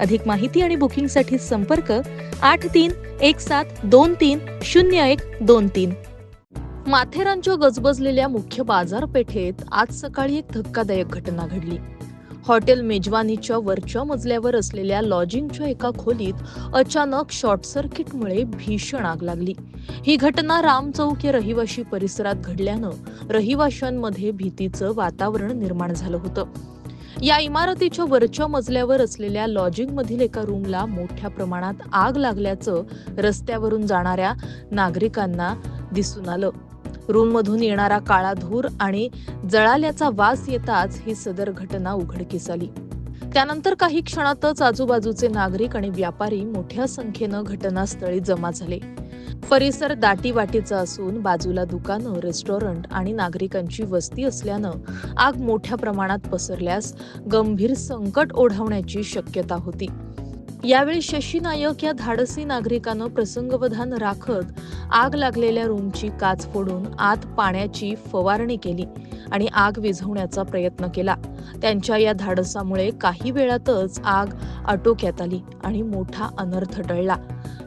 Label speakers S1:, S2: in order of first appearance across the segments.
S1: अधिक माहिती आणि बुकिंगसाठी संपर्क आठ तीन एक सात दोन तीन शून्य एक दोन तीन. माथेरानच्या गजबजलेल्या मुख्य बाजारपेठेत आज सकाळी एक धक्कादायक घटना घडली. हॉटेल मेजवानीच्या वरच्या मजल्यावर असलेल्या लॉजिंगच्या एका खोलीत अचानक शॉर्ट सर्किटमुळे भीषण आग लागली. ही घटना राम चौक या रहिवाशी परिसरात घडल्यानं रहिवाशांमध्ये भीतीचं वातावरण निर्माण झालं होतं. या इमारतीच्या वरच्या मजल्यावर असलेल्या लॉजिंग मधील एका रूमला मोठ्या प्रमाणात आग लागल्याचं रस्त्यावरून जाणाऱ्या नागरिकांना दिसून आलं. रूममधून येणारा काळा धूर आणि जळाल्याचा वास येताच ही सदर घटना उघडकीस आली. त्यानंतर काही क्षणातच आजूबाजूचे नागरिक आणि व्यापारी मोठ्या संख्येनं घटनास्थळी जमा झाले. परिसर दाटीवाटीचा असून बाजूला दुकानं रेस्टॉरंट आणि नागरिकांची वस्ती असल्यानं आग मोठ्या प्रमाणात पसरल्यास गंभीर संकट ओढवण्याची शक्यता होती. यावेळी शशी नायक या धाडसी नागरिकानं प्रसंगवधान राखत आग लागलेल्या रूमची काच फोडून आत पाण्याची फवारणी केली आणि आग विझवण्याचा प्रयत्न केला. त्यांच्या या धाडसामुळे काही वेळातच आग आटोक्यात आली आणि मोठा अनर्थ टळला.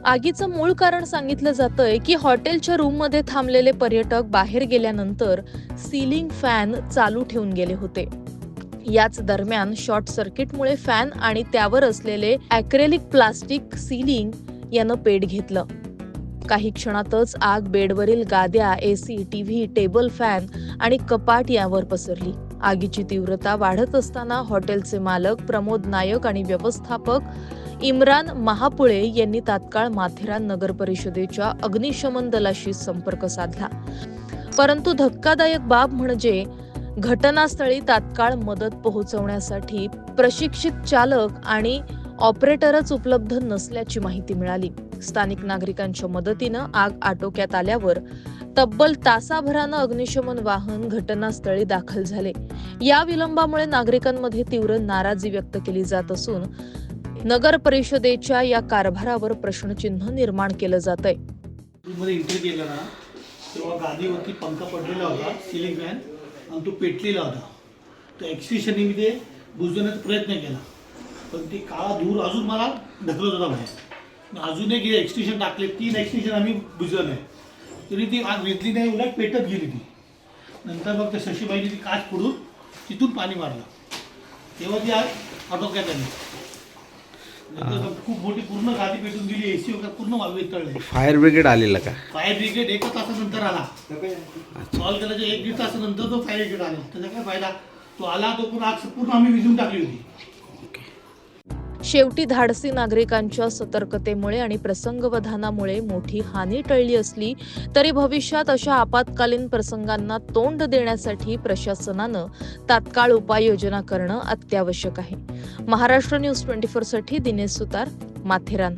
S1: आगीचं मूळ कारण सांगितलं जातंय की हॉटेलच्या रूममध्ये थांबलेले पर्यटक बाहेर गेल्यानंतर सीलिंग फॅन चालू ठेवून गेले होते. याच दरम्यान शॉर्ट सर्किटमुळे फॅन आणि त्यावर असलेले अॅक्रेलिक प्लास्टिक सीलिंग यानं पेट घेतलं. काही क्षणातच आग बेडवरील गाद्या एसी टीव्ही टेबल फॅन आणि कपाट यावर पसरली. आगीची तीव्रता वाढत असताना हॉटेलचे मालक प्रमोद नायक आणि व्यवस्थापक इम्रान महापुळे यांनी तात्काळ माथेरान नगर परिषदेच्या अग्निशमन दलाशी संपर्क साधला. परंतु धक्कादायक बाब म्हणजे घटनास्थळी तात्काळ मदत पोहोचवण्यासाठी प्रशिक्षित चालक आणि ऑपरेटरच उपलब्ध नसल्याची माहिती मिळाली. स्थानिक नागरिकांच्या मदतीनं आग आटोक्यात आल्यावर तब्बल तासाभरानं अग्निशमन वाहन घटनास्थळी दाखल झाले. या विलंबामुळे नागरिकांमध्ये तीव्र नाराजी व्यक्त केली जात असून नगर परिषदेच्या या कारभारावर प्रश्नचिन्ह निर्माण केलं जात आहे
S2: तेव्हा गादीवरती पंखा पडलेला होता सिलिंग फॅन आणि तो पेटलेला होता. तर एक्स्टिशननी मी ते बुजवण्याचा प्रयत्न केला. पण ती काळा धूर अजून मला ढकलत होता बाहेर. मग अजून एक एक्सटेशन टाकले तीन एक्सटेशन आम्ही बुजवलं आहे तरी ती आग विजली नाही उलट पेटत गेली ती. नंतर मग त्या शशीबाईने ती काच फोडून तिथून पाणी मारलं. तेव्हा ती आग आटोक्यात आली. खूप मोठी पूर्ण गादी पेटून गेली ए सी वगैरे पूर्ण
S3: फायर ब्रिगेड आलेलं का?
S2: फायर ब्रिगेड एका तासानंतर आला. सॉल्व केल्याच्या एक दीड तासानंतर तो फायर ब्रिगेड आला. त्याचा काय फायदा? तो आला तो पण आग पूर्ण आम्ही विजून टाकली होती.
S1: शेवटी धाडसी नागरिकांच्या सतर्कतेमुळे आणि प्रसंगवधानामुळे मोठी हानी टळली असली तरी भविष्यात अशा आपत्कालीन प्रसंगांना तोंड देण्यासाठी प्रशासनानं तात्काळ उपाययोजना करणं अत्यावश्यक आहे. महाराष्ट्र न्यूज ट्वेंटी साठी दिनेश सुतार माथेरान.